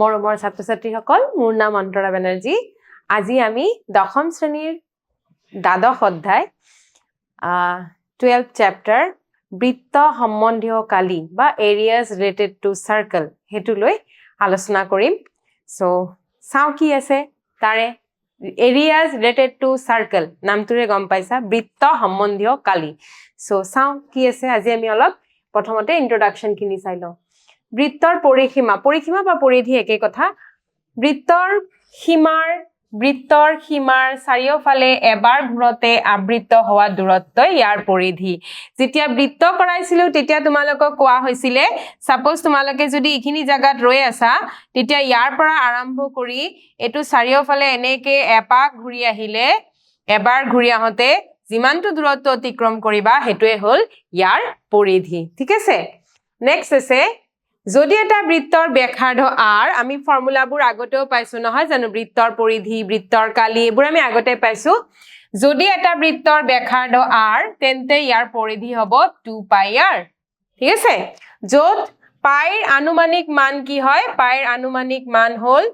মৰমৰ ছাত্ৰ ছাত্ৰীসকল মোৰ নাম অন্তৰা বেনাৰ্জী। আজি আমি দশম শ্ৰেণীৰ দ্বাদশ অধ্যায় টুৱেলভ চেপ্টাৰ বৃত্ত সম্বন্ধীয় কালি বা এৰিয়াজ ৰিলেটেড টু চাৰ্কল সেইটো লৈ আলোচনা কৰিম। চ' চাওঁ কি আছে তাৰে। এৰিয়াজ ৰিলেটেড টু চাৰ্কল নামটোৰে গম পাইছা? বৃত্ত সম্বন্ধীয় কালি চ' চাওঁ কি আছে। আজি আমি অলপ প্ৰথমতে ইন্ট্ৰডাকশ্যনখিনি চাই লওঁ। বৃত্তৰ পৰিসীমা পৰিসীমা বা পৰিধি একে কথা। বৃত্তৰ সীমাৰ বৃত্তৰ সীমাৰ চাৰিওফালে এবাৰ ঘূৰতে আবৃত হোৱা দূৰত্বই ইয়াৰ পৰিধি। যেতিয়া বৃত্ত কৰাইছিলো, তেতিয়া তোমালোকক কোৱা হৈছিলে ছাপ'জ তোমালোকে যদি এইখিনি জেগাত ৰৈ আছা, তেতিয়া ইয়াৰ পৰা আৰম্ভ কৰি এইটো চাৰিওফালে এনেকে এপাক ঘূৰি আহিলে, এবাৰ ঘূৰি আহোঁতে যিমানটো দূৰত্ব অতিক্ৰম কৰিবা, সেইটোৱে হ'ল ইয়াৰ পৰিধি। ঠিক আছে? নেক্সট আছে যদি এটা বৃত্তৰ ব্যাসাৰ্ধ আৰ আমি ফৰ্মুলাবোৰ আগতেও পাইছো নহয় জানো? বৃত্তৰ পৰিধি বৃত্তৰ কালি এইবোৰ আমি আগতে পাইছো। যদি এটা বৃত্তৰ ব্যাসাৰ্ধ আৰ তেন্তে ইয়াৰ পৰিধি হ'ব টু পাই আৰ ঠিক আছে? য'ত পাইৰ আনুমানিক মান কি হয়? পাইৰ আনুমানিক মান হ'ল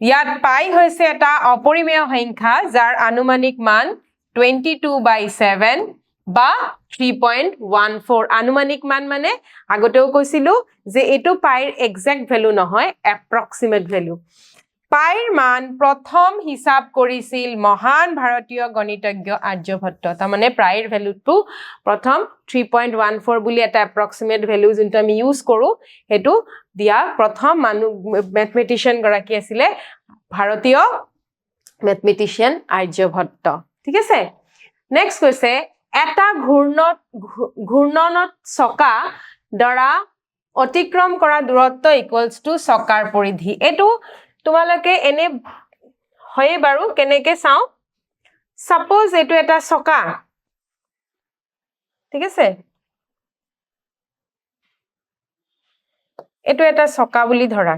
ইয়াত পাই হৈছে এটা অপৰিমেয় সংখ্যা যাৰ আনুমানিক মান টুৱেণ্টি টু বাই ছেভেন বা থ্ৰী পইণ্ট ওৱান ফ'ৰ আনুমানিক মান মানে আগতেও কৈছিলো যে এইটো পাইৰ একজেক্ট ভেলু নহয় এপ্ৰক্সিমেট ভেলু পাইৰ মান প্ৰথম হিচাপ কৰিছিল মহান ভাৰতীয় গণিতজ্ঞ আৰ্যভট্ট। তাৰমানে পাইৰ ভেলুটো প্ৰথম থ্ৰী পইণ্ট ওৱান ফ'ৰ বুলি এটা এপ্ৰক্সিমেট ভেলু যোনটো আমি ইউজ কৰোঁ, সেইটো দিয়া প্ৰথম মানুহ মেথমেটিচিয়ান গৰাকী আছিলে ভাৰতীয় মেথমেটিচিয়ান আৰ্যভট্ট। ঠিক আছে? নেক্সট কৈছে এটা ঘূৰ্ণত ঘূৰ্ণনত চকা দ্বাৰা অতিক্ৰম কৰা দূৰত্ব ইকুৱেলছ টু চকাৰ পৰিধি। এইটো তোমালোকে এনে হয়ে বাৰু কেনেকে চাওঁ? ছাপ'জ এইটো এটা চকা। ঠিক আছে? এইটো এটা চকা বুলি ধৰা।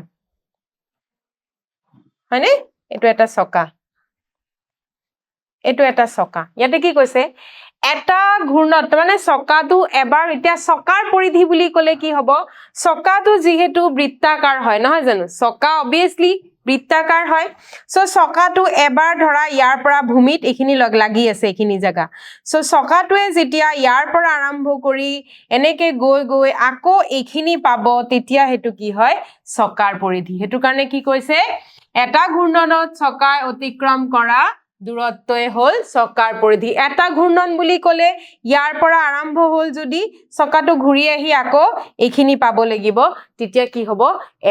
হয়নে? এইটো এটা চকা। এইটো এটা চকা। ইয়াতে কি কৈছে? এটা ঘূৰ্ণত মানে চকাটো এবাৰ এতিয়া চকাৰ পৰিধি বুলি ক'লে কি হ'ব? চকাটো যিহেতু বৃত্তাকাৰ হয় নহয় জানো? চকা অবিয়াছলি বৃত্তাকাৰ হয়। চ' চকাটো এবাৰ ধৰা ইয়াৰ পৰা ভূমিত এইখিনি লাগি আছে এইখিনি জেগা। চ' চকাটোৱে যেতিয়া ইয়াৰ পৰা আৰম্ভ কৰি এনেকে গৈ গৈ আকৌ এইখিনি পাব তেতিয়া সেইটো কি হয়? চকাৰ পৰিধি। সেইটো কাৰণে কি কৈছে? এটা ঘূৰ্ণনত চকাই অতিক্ৰম কৰা দূৰত্বই হ'ল চকাৰ পৰিধি। এটা ঘূৰ্ণন বুলি ক'লে ইয়াৰ পৰা আৰম্ভ হ'ল যদি চকাটো ঘূৰি আহি আকৌ এইখিনি পাব লাগিব তেতিয়া কি হ'ব?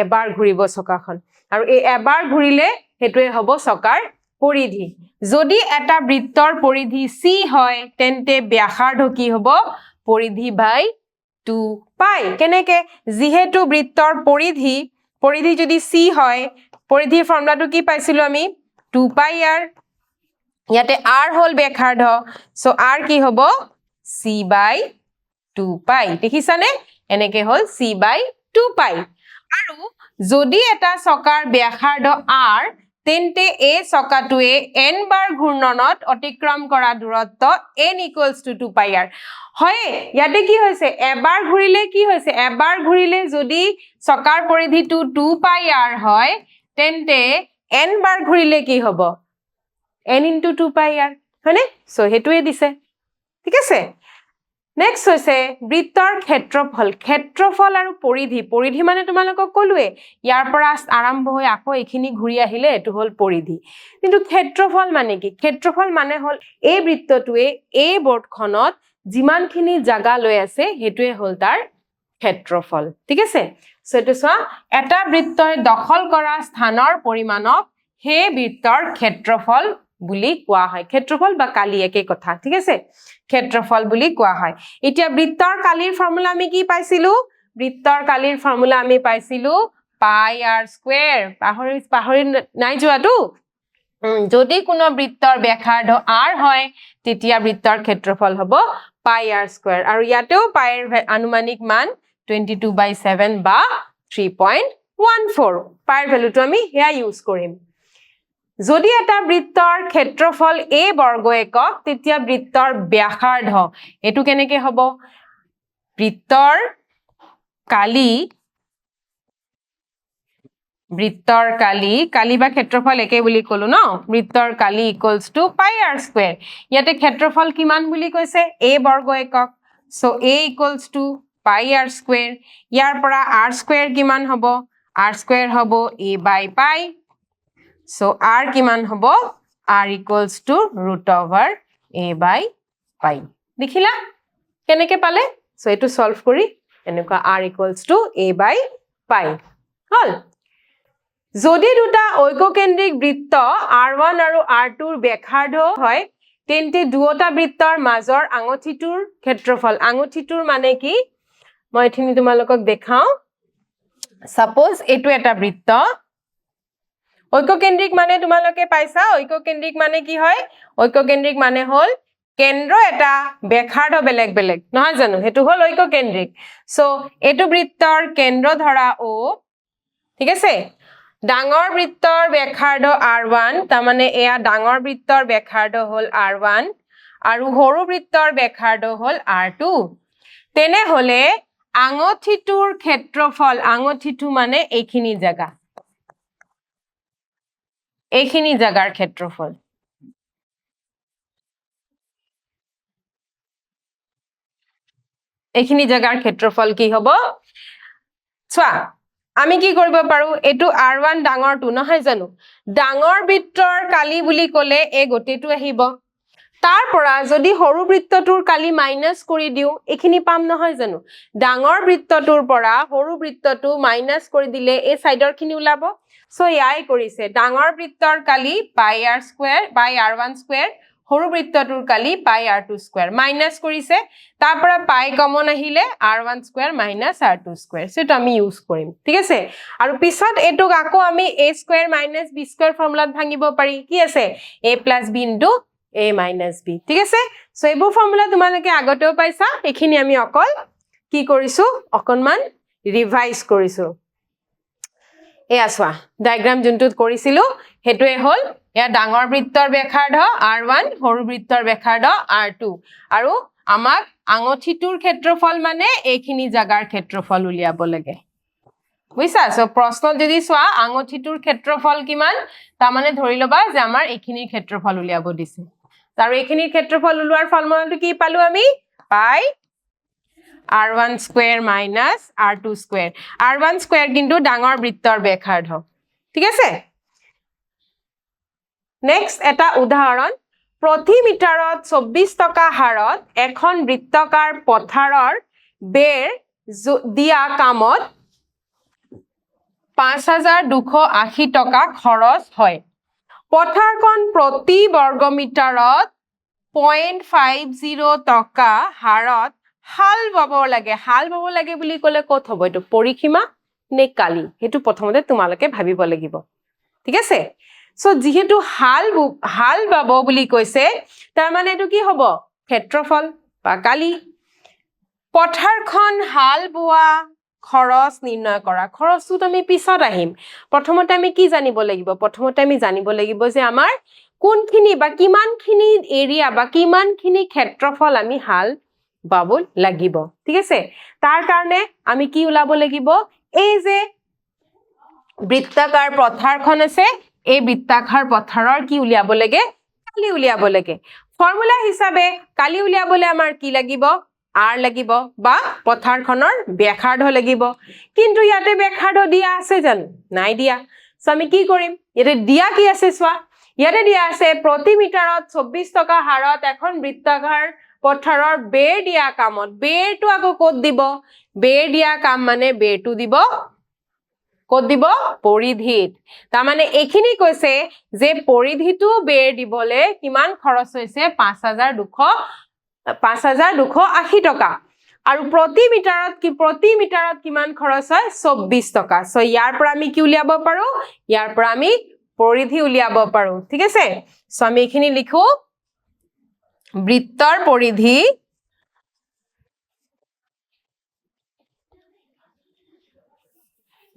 এবাৰ ঘূৰিব চকাখন। আৰু এই এবাৰ ঘূৰিলে সেইটোৱে হ'ব চকাৰ পৰিধি। যদি এটা বৃত্তৰ পৰিধি চি হয় তেন্তে ব্যাসাৰ্ধ কি হ'ব? পৰিধি বাই টু পাই। কেনেকে? যিহেতু বৃত্তৰ পৰিধি পৰিধি যদি চি হয় পৰিধিৰ ফৰ্মুলাটো কি পাইছিলো আমি? টু পাই আৰ ইয়াতে আৰ হ'ল ব্যাসাৰ্ধ। চ' আৰ কি হ'ব? চি বাই টু পাই দেখিছানে? এনেকে হ'ল চি বাই টু পাই আৰু যদি এটা চকাৰ ব্যাসাৰ্ধ আৰ তেন্তে এই চকাটোৱে এন বাৰ ঘূৰ্ণনত অতিক্ৰম কৰা দূৰত্ব n equals to two pi r হয় ইয়াতে কি হৈছে? এবাৰ ঘূৰিলে কি হৈছে? এবাৰ ঘূৰিলে যদি চকাৰ পৰিধিটো টু পাই আৰ হয় তেন্তে এন বাৰ ঘূৰিলে কি হ'ব? N into two pi r হয়নে? চ' সেইটোৱে দিছে। ঠিক আছে? নেক্সট হৈছে বৃত্তৰ ক্ষেত্ৰফল। ক্ষেত্ৰফল আৰু পৰিধি। পৰিধি মানে তোমালোকক ক'লোৱে, ইয়াৰ পৰা আৰম্ভ হৈ আকৌ এইখিনি ঘূৰি আহিলে এইটো হ'ল পৰিধি। কিন্তু ক্ষেত্ৰফল মানে কি? ক্ষেত্ৰফল মানে হ'ল এই বৃত্তটোৱে এই বৰ্ডখনত যিমানখিনি জাগা লৈ আছে, সেইটোৱে হ'ল তাৰ ক্ষেত্ৰফল। ঠিক আছে? চ' এইটো চোৱা, এটা বৃত্তই দখল কৰা স্থানৰ পৰিমাণক সেই বৃত্তৰ ক্ষেত্ৰফল বুলি কোৱা হয়। ক্ষেত্ৰফল বা কালি একে কথা, ঠিক আছে? ক্ষেত্ৰফল বুলি কোৱা হয়। এতিয়া বৃত্তৰ কালিৰ ফৰ্মুলা আমি কি পাইছিলো? বৃত্তৰ কালিৰ ফৰ্মুলা আমি পাইছিলো পাই আৰ স্কুৱেৰ। পাহৰি পাহৰি নাই যোৱাটো? যদি কোনো বৃত্তৰ ব্যাসাৰ্ধ আৰ হয়, তেতিয়া বৃত্তৰ ক্ষেত্ৰফল হ'ব পাই আৰ স্কুৱেৰ। আৰু ইয়াতেও পাইৰ আনুমানিক মান টুৱেণ্টি টু বাই ছেভেন বা থ্ৰী পইণ্ট ওৱান ফ'ৰ পাইৰ ভেলুটো আমি সেয়া ইউজ কৰিম। যদি এটা বৃত্তৰ ক্ষেত্ৰফল এ বৰ্গ একক তেতিয়া বৃত্তৰ ব্যাসাৰ্ধ এইটো কেনেকে হ'ব? বৃত্তৰ কালি বৃত্তৰ কালি কালি বা ক্ষেত্ৰফল একে বুলি ক'লো ন? বৃত্তৰ কালি equals to pi R square ইয়াতে ক্ষেত্ৰফল কিমান বুলি কৈছে? এ বৰ্গ একক। চ' A equals to pi R square ইয়াৰ পৰা আৰ স্কুৱেৰ কিমান হ'ব? আৰ স্কুৱেৰ হ'ব এ বাই পাই চ' আৰ কিমান হ'ব? R equals to root over A by pi দেখিলা? কেনেকে পালে? চ' এইটো চল্ভ কৰি এনেকুৱা R equals to A by pi হ'ল? যদি দুটা ঐককেন্দ্ৰিক বৃত্ত আৰ ওৱান আৰু আৰ টুৰ ব্যাসাৰ্ধ হয়, তেন্তে দুয়োটা বৃত্তৰ মাজৰ আঙঠিটোৰ ক্ষেত্ৰফল আঙঠিটোৰ মানে কি? মই এইখিনি তোমালোকক দেখাওঁ। চাপ'জ এইটো এটা বৃত্ত ঐককেন্দ্ৰিক মানে তোমালোকে পাইছা? ঐককেন্দ্ৰিক মানে কি হয়? ঐককেন্দ্ৰিক মানে হ'ল কেন্দ্ৰ এটা ব্যাসাৰ্ধ বেলেগ বেলেগ। নহয় জানো? সেইটো হ'ল ঐককেন্দ্ৰিক চ' এইটো বৃত্তৰ কেন্দ্ৰ ধৰা অ ঠিক আছে? ডাঙৰ বৃত্তৰ ব্যাসাৰ্ধ আৰ ওৱান তাৰমানে এয়া ডাঙৰ বৃত্তৰ ব্যাসাৰ্ধ হ'ল আৰ ওৱান আৰু সৰু বৃত্তৰ ব্যাসাৰ্ধ হ'ল আৰ টু। তেনেহলে আঙঠিটোৰ ক্ষেত্ৰফল আঙঠিটো মানে এইখিনি জেগা। এইখিনি জেগাৰ ক্ষেত্ৰফল। এইখিনি জেগাৰ ক্ষেত্ৰফল কি হ'ব? চোৱা আমি কি কৰিব পাৰো? এইটো আৰ ওৱান ডাঙৰটো নহয় জানো? ডাঙৰ বৃত্তৰ কালি বুলি ক'লে এই গোটেইটো আহিব। তাৰ পৰা যদি সৰু বৃত্তটোৰ কালি মাইনাছ কৰি দিওঁ, এইখিনি পাম নহয় জানো? ডাঙৰ বৃত্তটোৰ পৰা সৰু বৃত্তটো মাইনাছ কৰি দিলে এই চাইডৰ খিনি ওলাব। চ' ইয়াই কৰিছে, ডাঙৰ বৃত্তৰ কালি pi r square pi r one square সৰু বৃত্তটোৰ কালি pi r two square minus কৰিছে। তাৰ পৰা পাই কমন আহিলে r one square minus r two square সেইটো আমি ইউজ কৰিম, ঠিক আছে? আৰু পিছত এইটোক আকৌ আমি A square minus B square ফৰ্মুলাত ভাঙিব পাৰি। কি আছে? A plus B into A minus B ঠিক আছে? চ' এইবোৰ ফৰ্মুলা তোমালোকে আগতেও পাইছা, এইখিনি আমি অকল কি কৰিছো অকণমান ৰিভাইজ কৰিছো। এয়া চোৱা ডায়েগ্ৰাম যোনটোত কৰিছিলো, সেইটোৱে হ'ল, এয়া ডাঙৰ বৃত্তৰ ব্যাসাৰ্ধ আৰ ওৱান সৰু বৃত্তৰ ব্যাসাৰ্ধ আৰ টু আৰু আমাক আঙঠিটোৰ ক্ষেত্ৰফল মানে এইখিনি জাগাৰ ক্ষেত্ৰফল উলিয়াব লাগে। বুজিছা? চ' প্ৰশ্নত যদি চোৱা, আঙঠিটোৰ ক্ষেত্ৰফল কিমান, তাৰমানে ধৰি ল'বা যে আমাৰ এইখিনিৰ ক্ষেত্ৰফল উলিয়াব দিছে। আৰু এইখিনিৰ ক্ষেত্ৰফল ওলোৱাৰ ফৰ্মুলাটো কি পালো আমি? Pi r one square minus r two square. R one square কিন্তু ডাঙৰ বৃত্তৰ ব্যাসাৰ্ধ। ঠিক আছে? নেক্সট এটা উদাহৰণ। প্ৰতি মিটাৰত চৌব্বিছ টকা হাৰত এখন বৃত্তকাৰ পথাৰৰ বেৰ দিয়া কামত পাঁচ হাজাৰ দুশ আশী টকা খৰচ হয়। পথাৰখন প্ৰতি বৰ্গমিটাৰত পইণ্ট ফাইভ জিৰ' টকা হাৰত হাল বাব লাগে। হাল বাব লাগে বুলি ক'লে ক'ত হ'ব? এইটো পৰিসীমা নে কালি? সেইটো প্ৰথমতে তোমালোকে ভাবিব লাগিব। ঠিক আছে? চ' যিহেতু হাল হাল বাব বুলি কৈছে তাৰমানে এইটো কি হ'ব? ক্ষেত্ৰফল বা কালি। পথাৰখন হাল বোৱা খৰচ নিৰ্ণয় কৰা। খৰচটোত আমি পিছত আহিম। প্ৰথমতে আমি কি জানিব লাগিব? প্ৰথমতে আমি জানিব লাগিব যে আমাৰ কোনখিনি বা কিমানখিনি এৰিয়া বা কিমানখিনি ক্ষেত্ৰফল আমি হাল বাব লাগিব। ঠিক আছে? তাৰ কাৰণে আমি কি ওলাব লাগিব? এই যে বৃত্তাকাৰ পথাৰখন আছে, এই বৃত্তাকাৰ পথাৰৰ কি উলিয়াব লাগে? কালি উলিয়াব লাগে। ফৰ্মুলা হিচাপে কালি উলিয়াবলৈ আমাৰ কি লাগিব? আৰ লাগিব বা পথাৰখনৰ ব্যাসাৰ্ধ লাগিব। কিন্তু ইয়াতে ব্যাসাৰ্ধ দিয়া আছে জানো? নাই দিয়া। চ' আমি কি কৰিম? ইয়াতে দিয়া কি আছে চোৱা? ইয়াতে দিয়া আছে প্ৰতি মিটাৰত চৌব্বিছ টকা হাৰত এখন বৃত্তাকাৰ পথাৰৰ বেৰ দিয়া কামত। বেৰটো আকৌ ক'ত দিব? বেৰ দিয়া কাম মানে বেৰটো দিব, ক'ত দিব? পৰিধিত। তাৰমানে এইখিনি কৈছে যে পৰিধিটো বেৰ দিবলৈ কিমান খৰচ হৈছে? পাঁচ হাজাৰ দুশ পাঁচ হাজাৰ দুশ আশী টকা। আৰু প্ৰতি মিটাৰত কি প্ৰতি মিটাৰত কিমান খৰচ হয়? চৌব্বিছ টকা। চ' ইয়াৰ পৰা আমি কি উলিয়াব পাৰো? ইয়াৰ পৰা আমি পৰিধি উলিয়াব পাৰো। ঠিক আছে? চ' আমি এইখিনি লিখো। বৃত্তৰ পৰিধি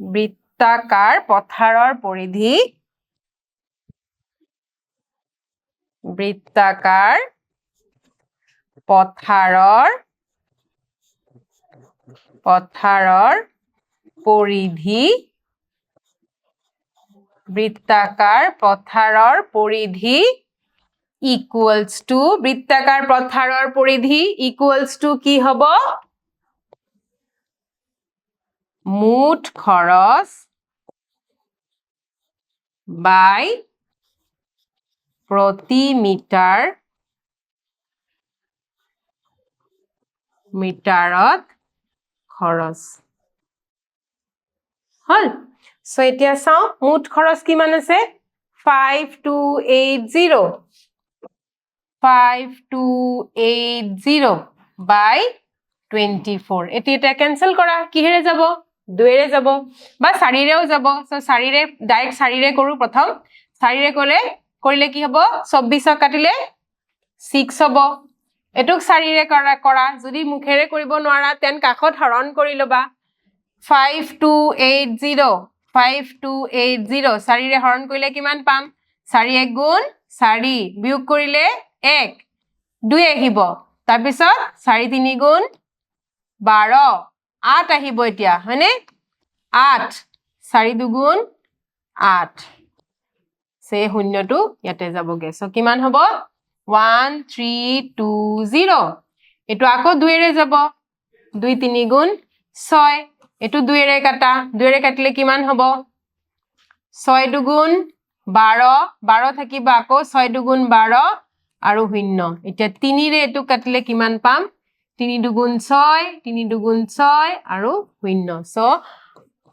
বৃত্তাকাৰ পথাৰৰ পৰিধি বৃত্তাকাৰ পথাৰৰ পথাৰৰ পৰিধি বৃত্তাকাৰ পথাৰৰ পৰিধি ইকুৱেলছ টু বৃত্তাকাৰ পথাৰৰ পৰিধি ইকুৱেলছ টু কি হ'ব? মুঠ খৰচ বাই প্ৰতি মিটাৰ মিটাৰত খৰচ। হ'ল। চ' এতিয়া চাওঁ মুঠ খৰচ কিমান আছে? Five two eight zero' five two eight zero' by twenty four. এতিয়া এতিয়া কেঞ্চেল কৰা, কিহেৰে যাব? দুয়েৰে যাব বা চাৰিৰেও যাব। চ' চাৰিৰে, ডাইৰেক্ট চাৰিৰে কৰোঁ প্ৰথম। চাৰিৰে কৰিলে কৰিলে কি হ'ব? চৌব্বিছক কাটিলে, ছিক্স হ'ব। এইটোক চাৰিৰে কৰা কৰা। যদি মুখেৰে কৰিব নোৱাৰা তেন কাষত হৰণ কৰি ল'বা। Five two eight zero' five two eight zero' চাৰিৰে হৰণ কৰিলে কিমান পাম? চাৰি এক গুণ চাৰি। বিয়োগ কৰিলে এক। দুই আহিব। তাৰপিছত চাৰি তিনি গুণ বাৰ। আঠ আহিব এতিয়া হয়নে? আঠ। চাৰি দুগুণ আঠ। সেই শূন্যটো ইয়াতে যাবগে। চ' কিমান হ'ব? ওৱান থ্ৰী টু জিৰ' এইটো আকৌ দুইৰে যাব। দুই তিনি গুণ ছয়। এইটো দুইৰে কাটা। দুইৰে কাটিলে কিমান হ'ব? ছয় দুগুণ বাৰ। বাৰ থাকিব আকৌ ছয় দুগুণ বাৰ আৰু শূন্য। এতিয়া তিনিৰে এইটো কাটিলে কিমান পাম? তিনি দুগুণ ছয়, তিনি দুগুণ ছয় আৰু শূন্য। চ'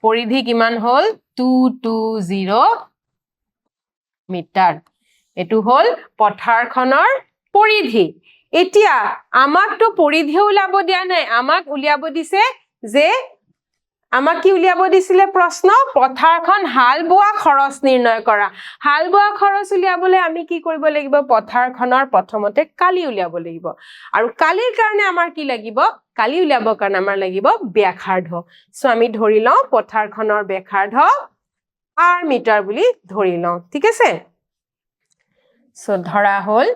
পৰিধি কিমান হ'ল? টু টু জিৰ' মিটাৰ এইটো হ'ল পথাৰখনৰ পৰিধি। এতিয়া আমাকতো পৰিধি ওলাব দিয়া নাই আমাক উলিয়াব দিছে যে আমাক কি উলিয়াব দিছিলে প্ৰশ্ন? পথাৰখন হাল বোৱা খৰচ নিৰ্ণয় কৰা। হাল বোৱা খৰচ উলিয়াবলৈ আমি কি কৰিব লাগিব? পথাৰখনৰ প্ৰথমতে কালি উলিয়াব লাগিব। আৰু কালিৰ কাৰণে আমাৰ কি লাগিব? কালি উলিয়াবৰ কাৰণে আমাৰ লাগিব ব্যাসাৰ্ধ। চ' আমি ধৰি লওঁ পথাৰখনৰ ব্যাসাৰ্ধ আৰ মিটাৰ বুলি ধৰি লওঁ। ঠিক আছে? চ' ধৰা হ'ল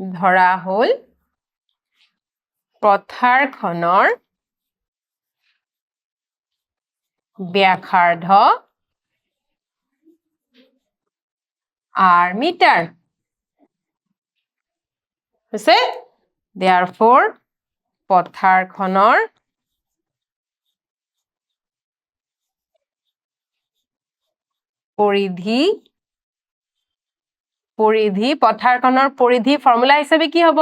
ধৰা হ'ল পথাৰখনৰ ব্যাসাৰ্ধ আৰ মিটাৰ হৈছে দেয়াৰ ফৰ পথাৰখনৰ পৰিধি পৰিধি, পথাৰখনৰ পৰিধি ফৰ্মুলা হিচাপে কি হ'ব?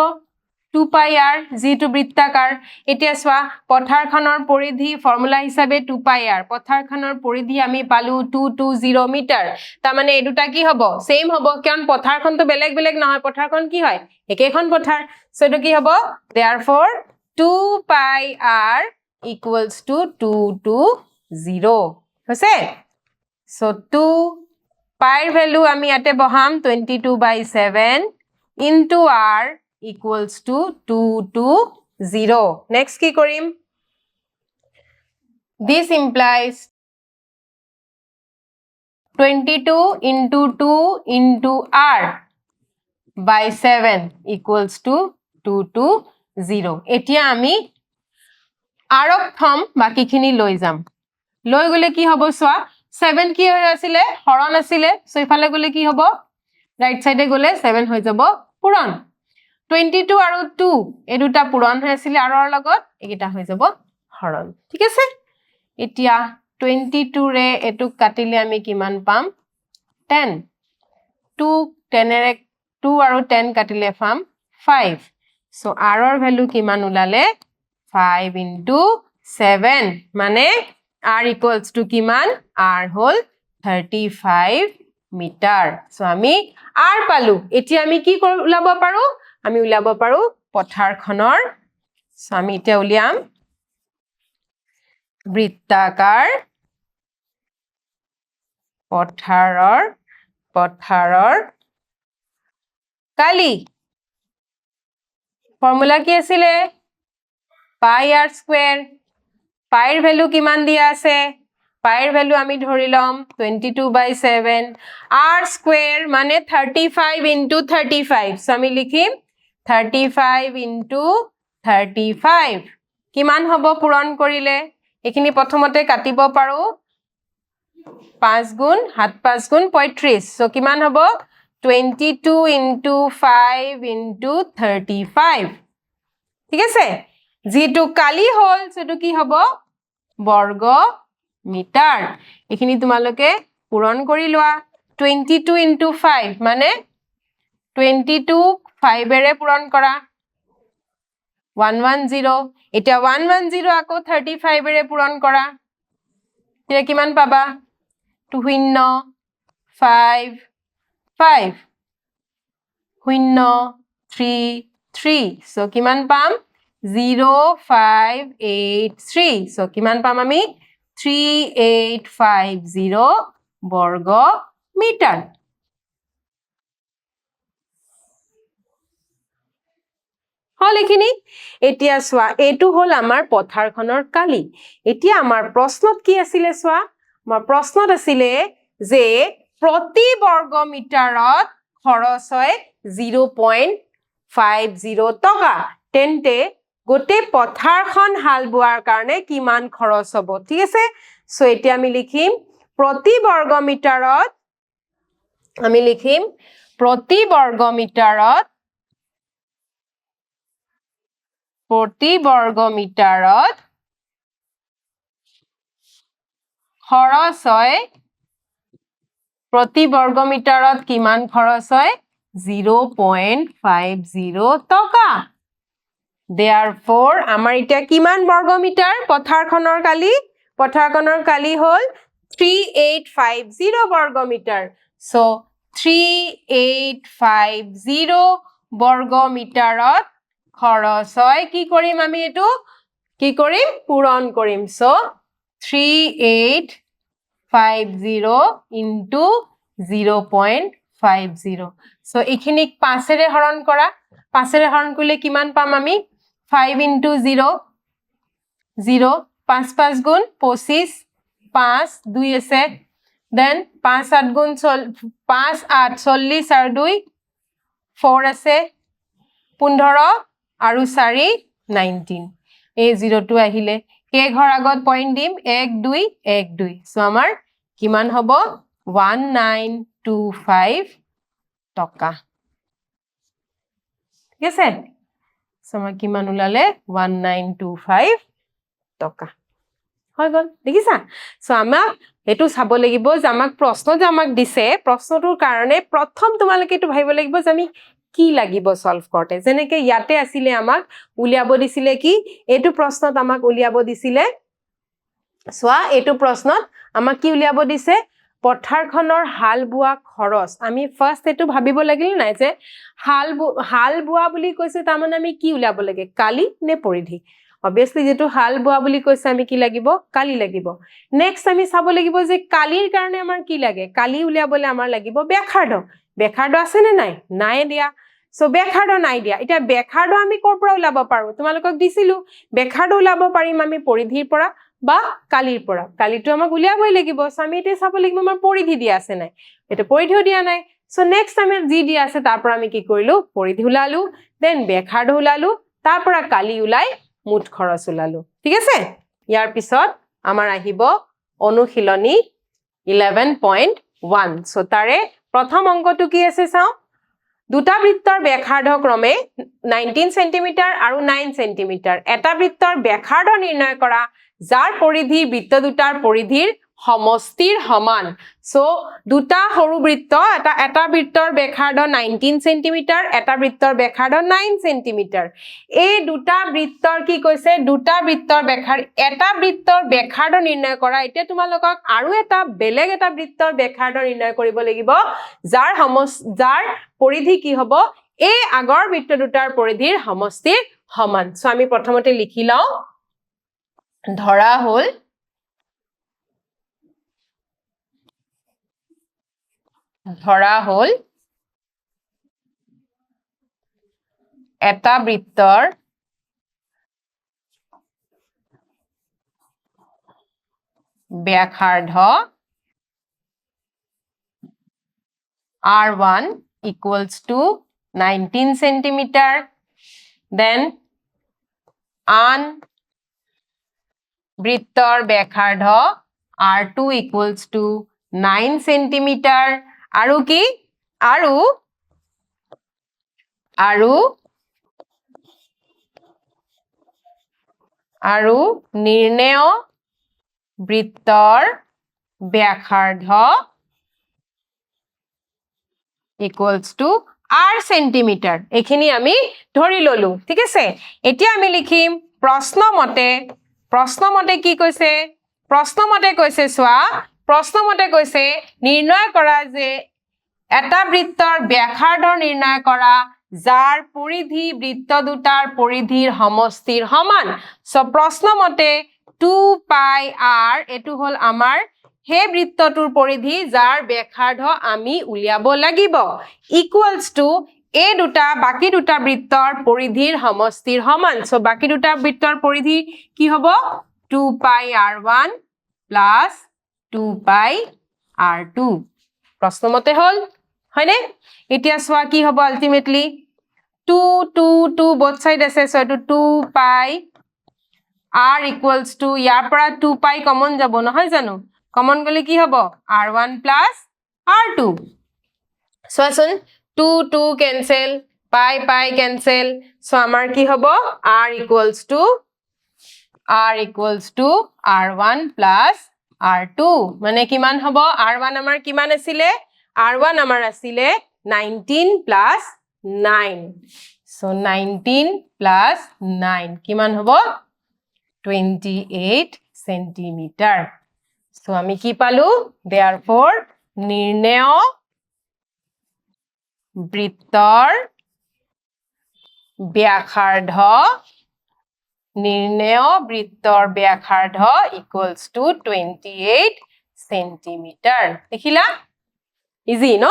টু পাই আৰ যিটো বৃত্তাকাৰ। এতিয়া চোৱা, পথাৰখনৰ পৰিধি ফৰ্মুলা হিচাপে টু পাই আৰ পথাৰখনৰ পৰিধি আমি পালো টু টু জিৰ' মিটাৰ তাৰমানে এই দুটা কি হ'ব? ছেইম হ'ব, কাৰণ পথাৰখনটো বেলেগ বেলেগ নহয়। পথাৰখন কি হয়? একেখন পথাৰ। চ' এইটো কি হ'ব? Therefore two pi r equals two two two zero' হৈছে? চ' টু পাইৰ ভেলু আমি ইয়াতে বহাম twenty two by seven into r equals two two two zero' next কি কৰিম? This implies twenty two into two into r by seven equals two two two zero' এতিয়া আমি আৰক থ'ম, বাকীখিনি লৈ যাম। লৈ গ'লে কি হ'ব চোৱা? ছেভেন কি হৈ আছিলে? হৰণ আছিলে। চ' ইফালে গ'লে কি হ'ব? ৰাইট চাইডে গ'লে ছেভেন হৈ যাব পূৰণ। টুৱেণ্টি টু আৰু টু এই দুটা পূৰণ হৈ আছিলে আৰৰ লগত এইকেইটা হৈ যাব হৰণ। ঠিক আছে? এতিয়া টুৱেণ্টি টুৰে এইটোক কাটিলে আমি কিমান পাম? টেন টু টেনেৰে টু আৰু টেন কাটিলে পাম ফাইভ চ' আৰৰ ভেলু কিমান ওলালে? ফাইভ ইনটু ছেভেন মানে আৰ ইকুৱেলছ টু কিমান? আৰ হ'ল থাৰ্টি ফাইভ মিটাৰ চ' আমি আৰ পালো। এতিয়া আমি কি ওলাব পাৰো? আমি উলিয়াব পাৰো পথাৰখনৰ। চ' আমি এতিয়া উলিয়াম বৃত্তাকাৰ পথাৰৰ পথাৰৰ কালি। ফৰ্মুলা কি আছিলে? পাই আৰ স্কুৱেৰ পাইৰ ভেলু কিমান দিয়া আছে? পাইৰ ভেলু আমি ধৰি ল'ম twenty two by seven r square মানে thirty five into thirty five so' আমি লিখিম thirty five into thirty five কিমান হ'ব পূৰণ কৰিলে? এইখিনি প্ৰথমতে কাটিব পাৰোঁ। পাঁচ গুণ, সাত পাঁচ গুণ পঁয়ত্ৰিছ চ' কিমান হ'ব? Twenty two into five into thirty five ঠিক আছে? যিটো কালি হ'ল সেইটো কি হ'ব? বৰ্গ মিটাৰ। এইখিনি তোমালোকে পূৰণ কৰি লোৱা। টুৱেণ্টি টু ইণ্টু ফাইভ মানে টুৱেণ্টি টু ফাইভেৰে পূৰণ কৰা। ওৱান ওৱান জিৰ' এতিয়া ওৱান ওৱান জিৰ' আকৌ থাৰ্টি ফাইভেৰে পূৰণ কৰা। তেতিয়া কিমান পাবা? শূন্য ফাইভ ফাইভ শূন্য থ্ৰী থ্ৰী চ' কিমান পাম? Zero' five eight three so' কিমান পাম আমি? থ্ৰী এইট ফাইভ জিৰ' বৰ্গ মিটাৰ হ'ল এইখিনি। এতিয়া চোৱা, এইটো হ'ল আমাৰ পথাৰখনৰ কালি। এতিয়া আমাৰ প্ৰশ্নত কি আছিলে চোৱা? আমাৰ প্ৰশ্নত আছিলে যে প্ৰতি বৰ্গ মিটাৰত খৰচ হয় জিৰ' পইণ্ট ফাইভ জিৰ' টকা। তেন্তে গোটেই পথাৰখন হাল বোৱাৰ কাৰণে কিমান খৰচ হ'ব? ঠিক আছে? চ' এতিয়া আমি লিখিম, প্ৰতি বৰ্গ মিটাৰত আমি লিখিম, প্ৰতি বৰ্গ মিটাৰত প্ৰতি বৰ্গ মিটাৰত খৰচ হয়, প্ৰতি বৰ্গ মিটাৰত কিমান খৰচ হয়? জিৰ' পইণ্ট ফাইভ জিৰ' টকা। দেয়াৰ ফ'ৰ আমাৰ এতিয়া কিমান বৰ্গ মিটাৰ পথাৰখনৰ কালি পথাৰখনৰ কালি হ'ল থ্ৰী এইট ফাইভ জিৰ' বৰ্গ metre so' three eight five zero' বৰ্গ মিটাৰত খৰচ হয়, কি কৰিম আমি এইটো? কি কৰিম? পূৰণ কৰিম। So' three eight five zero' into zero' point five zero' so' এইখিনিক পাঁচেৰে হৰণ কৰা। পাঁচেৰে হৰণ কৰিলে কিমান পাম আমি? ফাইভ ইণ্টু জিৰ' জিৰ' পাঁচ পাঁচ গুণ পঁচিছ পাঁচ, দুই আছে দেন পাঁচ আঠ গুণ চল, পাঁচ আঠ চল্লিছ আৰু দুই ফ'ৰ আছে পোন্ধৰ আৰু চাৰি নাইনটিন এই জিৰ'টো আহিলে। কেইঘৰ আগত পইণ্ট দিম? এক, দুই এক, দুই। চ' আমাৰ কিমান হ'ব? ওৱান নাইন টু ফাইভ টকা। ঠিক আছে? চ' আমাৰ কিমান ওলালে ওৱান নাইন টু ফাইভ টকা হৈ গ'ল, দেখিছা? চ' আমাক সেইটো চাব লাগিব যে আমাক প্ৰশ্ন যে আমাক দিছে, প্ৰশ্নটোৰ কাৰণে প্ৰথম তোমালোকে এইটো ভাবিব লাগিব যে আমি কি লাগিব চল্ভ কৰোঁতে। যেনেকে ইয়াতে আছিলে আমাক উলিয়াব দিছিলে কি? এইটো প্ৰশ্নত আমাক উলিয়াব দিছিলে। চোৱা, এইটো প্ৰশ্নত আমাক কি উলিয়াব দিছে? পথাৰখনৰ হাল বোৱা খৰচ। আমি ফাৰ্ষ্ট এইটো ভাবিব লাগিল নাই যে হাল হাল বোৱা বুলি কৈছে তাৰমানে আমি কি উলিয়াব লাগে? কালি নে পৰিধি? অবভিয়াছলি যিটো হাল বোৱা বুলি কৈছে আমি কি লাগিব? কালি লাগিব। নেক্সট আমি চাব লাগিব যে কালিৰ কাৰণে আমাৰ কি লাগে? কালি উলিয়াবলৈ আমাৰ লাগিব ব্যাখাৰ্ধ ব্যাখাৰ্ধ আছেনে নাই? নাই দিয়া। চ' ব্যাখাৰ্ধ নাই দিয়া। এতিয়া ব্যাখাৰ্ধ আমি ক'ৰ পৰা ওলাব পাৰোঁ? তোমালোকক দিছিলো। ব্যাখাৰ্ধ ওলাব পাৰিম আমি পৰিধিৰ পৰা। বা কালিৰ পৰা। কালিটো আমাক উলিয়াবই লাগিব। চ' আমি এতিয়া চাব লাগিব আমাৰ পৰিধি দিয়া আছে নাই। এইটো পৰিধিও দিয়া নাই। চ' নেক্সট আমি যি দিয়া আছে, তাৰ পৰা আমি কি কৰিলো? পৰিধি ওলালো। দেন ব্যাখাৰ্ধ ওলালো। তাৰ পৰা কালি ওলাই মুঠ খৰচ ওলালো। ঠিক আছে? ইয়াৰ পিছত আমাৰ আহিব অনুশীলনী ইলেভেন পইণ্ট ওৱান চ' তাৰে প্ৰথম অংকটো কি আছে চাওঁ? দুটা বৃত্তৰ ব্যাসাৰ্ধ ক্ৰমে নাইনটিন চেণ্টিমিটাৰ আৰু নাইন চেণ্টিমিটাৰ এটা বৃত্তৰ ব্যাসাৰ্ধ নিৰ্ণয় কৰা। যাৰ পৰিধি বৃত্ত দুটাৰ পৰিধিৰ সমষ্টিৰ সমান। চ' দুটা সৰু বৃত্ত, এটা এটা বৃত্তৰ ব্যাসাৰ্ধ নাইনটিন চেণ্টিমিটাৰ এটা বৃত্তৰ ব্যাসাৰ্ধ নাইন চেণ্টিমিটাৰ এই দুটা বৃত্তৰ কি কৈছে? দুটা বৃত্তৰ ব্যাসাৰ এটা বৃত্তৰ ব্যাসাৰ্ধ নিৰ্ণয় কৰা। এতিয়া তোমালোকক আৰু এটা বেলেগ এটা বৃত্তৰ ব্যাসাৰ্ধ নিৰ্ণয় কৰিব লাগিব, যাৰ সমস, যাৰ পৰিধি কি হ'ব? এই আগৰ বৃত্ত দুটাৰ পৰিধিৰ সমষ্টিৰ সমান। চ' আমি প্ৰথমতে লিখি লওঁ। ধৰা হ'ল ধৰা হ'ল এটা বৃত্তৰ ব্যাসাৰ্ধ r one equals to nineteen centimetre then আন বৃত্তৰ ব্যাসাৰ্ধ r two equals to nine centimetre আৰু কি? আৰু আৰু আৰু নিৰ্ণেয় বৃত্তৰ ব্যাসাৰ্ধ ইকুৱেলছ টু আৰ চেণ্টিমিটাৰ এইখিনি আমি ধৰি ললো, ঠিক আছে? এতিয়া আমি লিখিম প্ৰশ্নমতে প্ৰশ্নমতে কি কৈছে? প্ৰশ্নমতে কৈছে, চোৱা প্ৰশ্নমতে কৈছে, নিৰ্ণয় কৰা যে এটা বৃত্তৰ ব্যাসাৰ্ধ নিৰ্ণয় কৰা, যাৰ পৰিধি বৃত্ত দুটাৰ পৰিধিৰ সমষ্টিৰ সমান। চ প্ৰশ্নমতে টু পাই আৰ, এইটো হ'ল আমাৰ সেই বৃত্তটোৰ পৰিধি, যাৰ ব্যাসাৰ্ধ আমি উলিয়াব লাগিব। ইকুৱেলছ টু এই দুটা বাকী দুটা বৃত্তৰ পৰিধিৰ সমষ্টিৰ সমান। চ বাকী দুটা বৃত্তৰ পৰিধি কি হ'ব? Two pi R one plus two pi R two প্ৰশ্নমতে হ'ল হয়নে? এতিয়া চোৱা কি হ'ব ultimately two two two both side আছে। চ এইটো two pi R equals to ইয়াৰ পৰা টু পাই কমন যাব নহয় জানো? কমন গ'লে কি হ'ব? R one plus r two চোৱাচোন two two cancel pi pi cancel so' আমাৰ কি হ'ব? R equals to r equals to r one plus r two মানে কিমান হ'ব? আৰ ওৱান আমাৰ কিমান আছিলে? আৰ ওৱান আমাৰ আছিলে nineteen plus nine so' nineteen plus nine কিমান হ'ব? টুৱেণ্টি এইট চেণ্টিমিটাৰ চ' আমি কি পালো? দেয়াৰ ফৰ নিৰ্ণেয় বৃত্তৰ ব্যাসাৰ্ধ নিৰ্ণেয় বৃত্তৰ ব্যাসাৰ্ধ equals to twenty eight centimetre দেখিলা? ইজি ন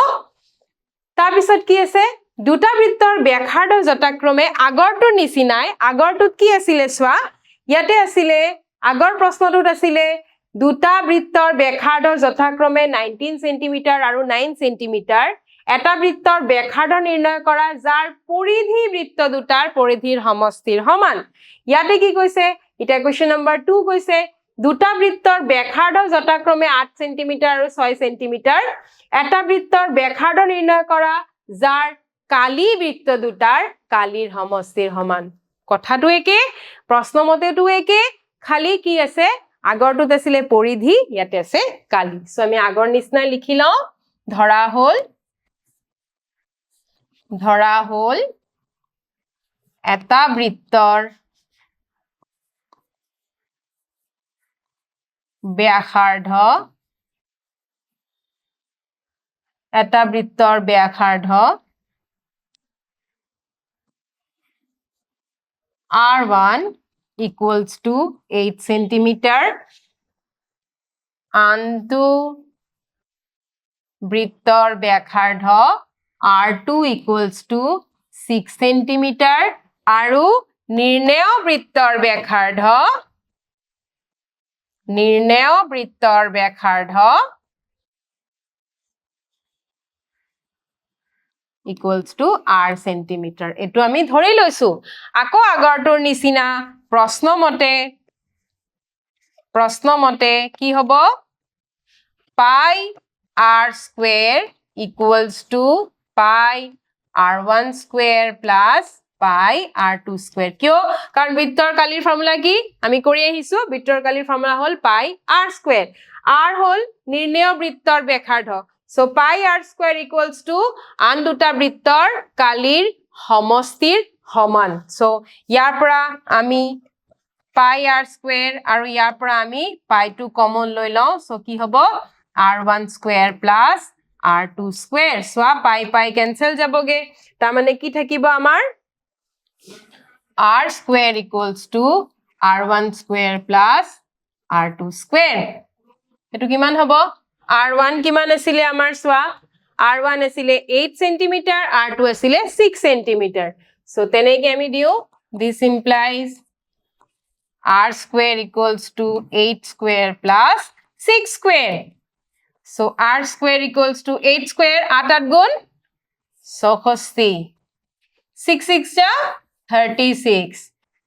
তাৰপিছত কি আছে? দুটা বৃত্তৰ ব্যাসাৰ্ধ যথাক্ৰমে আগৰটোৰ নিচিনাই, আগৰটোত কি আছিলে চোৱা? ইয়াতে আছিলে, আগৰ প্ৰশ্নটোত আছিলে, দুটা বৃত্তৰ ব্যাসাৰ্ধ যথাক্ৰমে নাইনটিন চেণ্টিমিটাৰ আৰু নাইন চেণ্টিমিটাৰ এটা বৃত্তৰ ব্যাসাৰ্ধ নিৰ্ণয় কৰা যাৰ পৰিধি বৃত্ত দুটাৰ পৰিধিৰ সমষ্টিৰ সমান। ইয়াতে কি কৈছে? এতিয়া কুৱেশ্যন নম্বৰ টু কৈছে, দুটা বৃত্তৰ ব্যাসাৰ্ধ যথাক্ৰমে আঠ চেণ্টিমিটাৰ আৰু ছয় চেণ্টিমিটাৰ এটা বৃত্তৰ ব্যাসাৰ্ধ নিৰ্ণয় কৰা, যাৰ কালি বৃত্ত দুটাৰ কালিৰ সমষ্টিৰ সমান। কথাটো একে প্ৰশ্নমতেতো একে, খালি কি আছে? আগৰটোত আছিলে পৰিধি, ইয়াতে আছে কালি। চ' আমি আগৰ নিচিনাই লিখি লওঁ। ধৰা হ'ল ধৰা হ'ল এটা বৃত্তৰ ব্যাসাৰ্ধ এটা বৃত্তৰ ব্যাসাৰ্ধ r one equals to eight centimetre আনটো বৃত্তৰ ব্যাসাৰ্ধ r two equals to six centimetre আৰু নিৰ্ণেয় বৃত্তৰ ব্যাসাৰ্ধ, নিৰ্ণেয় বৃত্তৰ ব্যাসাৰ্ধ ইকুৱেলছ টু আৰ চেণ্টিমিটাৰ এইটো আমি ধৰি লৈছো। আকৌ আগৰটোৰ নিচিনা প্ৰশ্নমতে প্ৰশ্নমতে কি হ'ব? Pi r square equals to pi r one square plus pi r two square কিয়? কাৰণ বৃত্তৰ কালিৰ ফৰ্মুলা কি? আমি কৰি আহিছো, বৃত্তৰ কালিৰ ফৰ্মুলা হ'ল পাই আৰ স্কুৱেৰ আৰ হ'ল নিৰ্ণেয় বৃত্তৰ ব্যাসাৰ্ধ so' pi R square equals to আন দুটা বৃত্তৰ কালিৰ সমষ্টিৰ সমান। চ' ইয়াৰ পৰা আমি পাই আৰ স্কুৱেৰ আৰু ইয়াৰ পৰা আমি পাইটো কমন লৈ লওঁ। চ' কি হ'ব? R one square plus R two square চোৱা পাই পাই কেঞ্চেল যাবগে তাৰমানে কি থাকিব আমাৰ R square equals to R one square plus R two square সেইটো কিমান হ'ব আৰ ওৱান কিমান আছিলে আমাৰ চোৱা আৰ ওৱান আছিলে এইট চেণ্টিমিটাৰ আৰ টু আছিলে ছিক্স চেণ্টিমিটাৰ চ' তেনেকে আমি দিওঁ this implies r square equals to 8 square plus 6 square. So, r square equals to 8 square. আটাত গুণ ছষষ্ঠি ছিক্স ছিক্স যা thirty six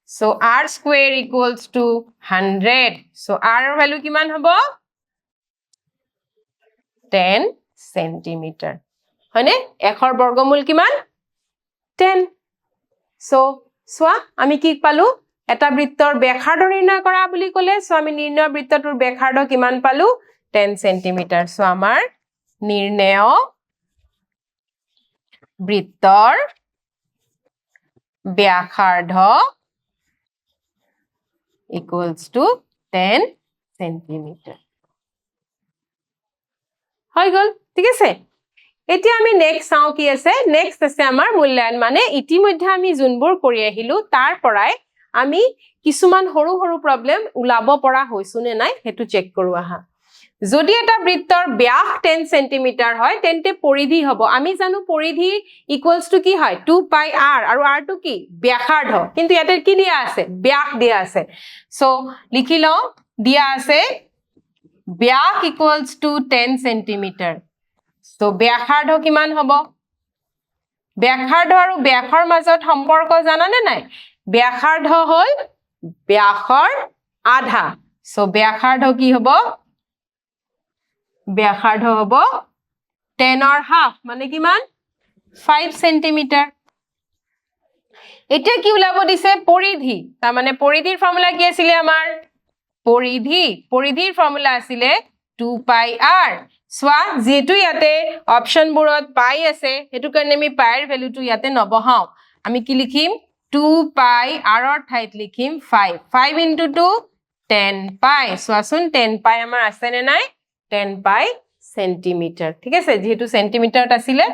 so' r square equals to hundred so' আৰৰ ভেলু কিমান হ'ব? টেন চেণ্টিমিটাৰ হয়নে? এশৰ বৰ্গমূল কিমান? টেন চ' চোৱা, আমি কি পালো? এটা বৃত্তৰ ব্যাসাৰ্ধ নিৰ্ণয় কৰা বুলি ক'লে চ' আমি নিৰ্ণয় বৃত্তটোৰ ব্যাসাৰ্ধ কিমান পালো? টেন চেণ্টিমিটাৰ চ' আমাৰ নিৰ্ণয় বৃত্তৰ ব্যাসাৰ্ধ ইকুৱেলছ টু টেন চেণ্টিমিটাৰ হৈ গ'ল, ঠিক আছে? এতিয়া আমি নেক্সট চাওঁ কি আছে? নেক্সট আছে আমাৰ মূল্যায়ন মানে ইতিমধ্যে আমি যোনবোৰ কৰি আহিলো, তাৰ পৰাই আমি কিছুমান সৰু সৰু প্ৰব্লেম ওলাব পৰা হৈছো নে নাই সেইটো চেক কৰো আহা। যদি এটা বৃত্তৰ ব্যাস টেন চেণ্টিমিটাৰ হয়, তেন্তে পৰিধি হ'ব। আমি জানো পৰিধি ইকুৱেলছ টু কি হয়? টু পাই আৰ আৰু আৰটো কি? ব্যাসাৰ্ধ। কিন্তু ইয়াতে কি দিয়া আছে? ব্যাস দিয়া আছে। চ' লিখি লওঁ। দিয়া আছে, ব্যাস ইকুৱেলছ টু টেন চেণ্টিমিটাৰ চ' ব্যাসাৰ্ধ কিমান হ'ব? ব্যাসাৰ্ধ আৰু ব্যাসৰ মাজত সম্পৰ্ক জানানে নাই? ব্যাসাৰ্ধ হ'ল ব্যাসৰ আধা। চ' ব্যাসাৰ্ধ কি হ'ব? ব্যাসাৰ্ধ হ'ব টেনৰ হাফ মানে কিমান? ফাইভ চেণ্টিমিটাৰ এতিয়া কি ওলাব দিছে? পৰিধি। তাৰমানে পৰিধিৰ ফৰ্মুলা কি আছিলে আমাৰ? পৰিধি। পৰিধিৰ ফৰ্মুলা আছিলে টু পাই আৰ চোৱা, যিহেতু ইয়াতে অপশ্যনবোৰত পাই আছে, সেইটো কাৰণে আমি পাইৰ ভেলুটো ইয়াতে নবহাওঁ। আমি কি লিখিম? টু পাই আৰৰ ঠাইত লিখিম five five into two ten pi চোৱাচোন টেন পাই আমাৰ আছেনে নাই? টেন পাই চেণ্টিমিটাৰ ঠিক আছে? যিহেতু চেণ্টিমিটাৰত আছিলে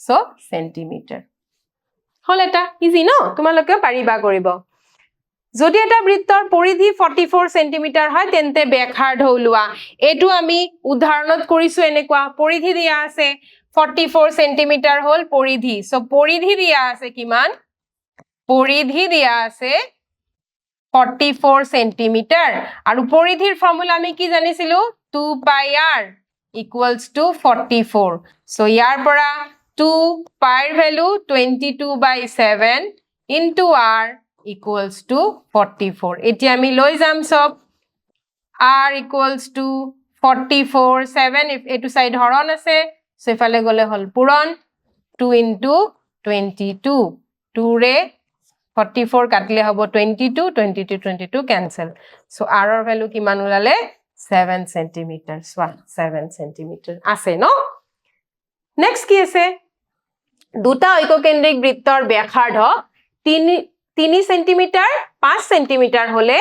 চ' চেণ্টিমিটাৰ হ'ল এটা ইজি ন? তোমালোকেও পাৰিবা কৰিব। যদি এটা বৃত্তৰ পৰিধি ফৰ্টি ফ'ৰ চেণ্টিমিটাৰ হয়, তেন্তে ব্যাসাৰ্ধ ওলোৱা। এইটো আমি উদাহৰণত কৰিছো, এনেকুৱা। পৰিধি দিয়া আছে ফৰ্টি ফ'ৰ চেণ্টিমিটাৰ হ'ল পৰিধি। চ' পৰিধি দিয়া আছে কিমান? পৰিধি দিয়া আছে ফৰ্টি ফ'ৰ চেণ্টিমিটাৰ আৰু পৰিধিৰ ফৰ্মুলা আমি কি জানিছিলো? Two pi r equals to forty four so' ইয়াৰ পৰা two পাইৰ value twenty two by seven into r equals to forty four এতিয়া আমি লৈ যাম চব। R equals to forty four seven এইটো চাইড হৰণ আছে চ' ইফালে গ'লে হ'ল পূৰণ টু ইনটু টুৱেণ্টি টু টুৰে ফৰ্টি ফ'ৰ কাটিলে হ'ব twenty two twenty two twenty two cancel so' আৰৰ ভেলু কিমান ওলালে ছেভেন চেণ্টিমিটাৰ চোৱা ছেভেন চেণ্টিমিটাৰ আছে ন নেক্সট কি আছে? দুটা ঐককেন্দ্ৰিক বৃত্তৰ ব্যাসাৰ্ধ তিনি তিনি চেণ্টিমিটাৰ পাঁচ চেণ্টিমিটাৰ হ'লে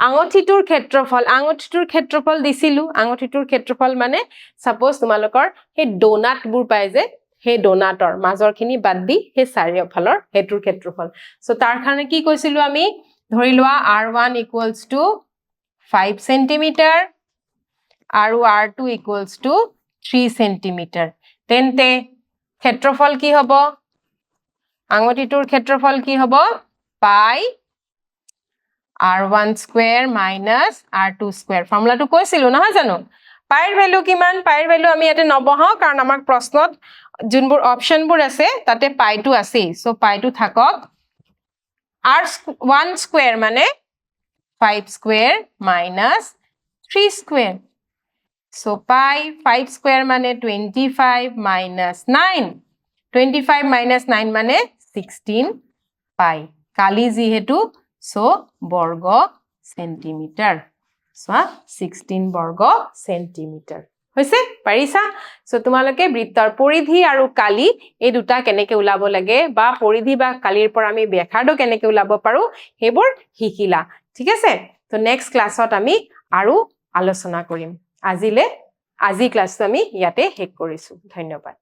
আঙঠিটোৰ ক্ষেত্ৰফল আঙঠিটোৰ ক্ষেত্ৰফল দিছিলো। আঙঠিটোৰ ক্ষেত্ৰফল মানে চাপ'জ তোমালোকৰ সেই ডোনাটবোৰ পাই যে, সেই ডোনাটৰ মাজৰখিনি বাদ দি সেই চাৰিওফালৰ সেইটোৰ ক্ষেত্ৰফল চ' তাৰ কাৰণে কি কৈছিলো আমি? ধৰি লোৱা r one equals to five centimetre আৰু r two equals to three centimetre তেন্তে ক্ষেত্ৰফল কি হ'ব? আঙঠিটোৰ ক্ষেত্ৰফল কি হ'ব? Pi r one square minus r two square ফৰ্মুলাটো কৈছিলো নহয় জানো? পাইৰ ভেলু কিমান? পাইৰ ভেলু আমি ইয়াতে নবহাওঁ কাৰণ আমাক প্ৰশ্নত যোনবোৰ অপশ্যনবোৰ আছে তাতে পাইটো আছেই। চ' পাইটো থাকক আৰ ওৱান স্কুৱেৰ মানে five square minus three square so' pi five square মানে twenty five minus nine twenty five minus nine মানে ছিক্সটিন পাই কালি যিহেতু চ' বৰ্গ চেণ্টিমিটাৰ চোৱা ছিক্সটিন বৰ্গ চেণ্টিমিটাৰ হৈছে পাৰিছা চ' তোমালোকে বৃত্তৰ পৰিধি আৰু কালি এই দুটা কেনেকে ওলাব লাগে বা পৰিধি বা কালিৰ পৰা আমি ব্যাসাৰ্ধ কেনেকে ওলাব পাৰো সেইবোৰ শিকিলা ঠিক আছে ত' নেক্সট ক্লাছত আমি আৰু আলোচনা কৰিম আজিলে আজি ক্লাছটো আমি ইয়াতে শেষ কৰিছো। ধন্যবাদ।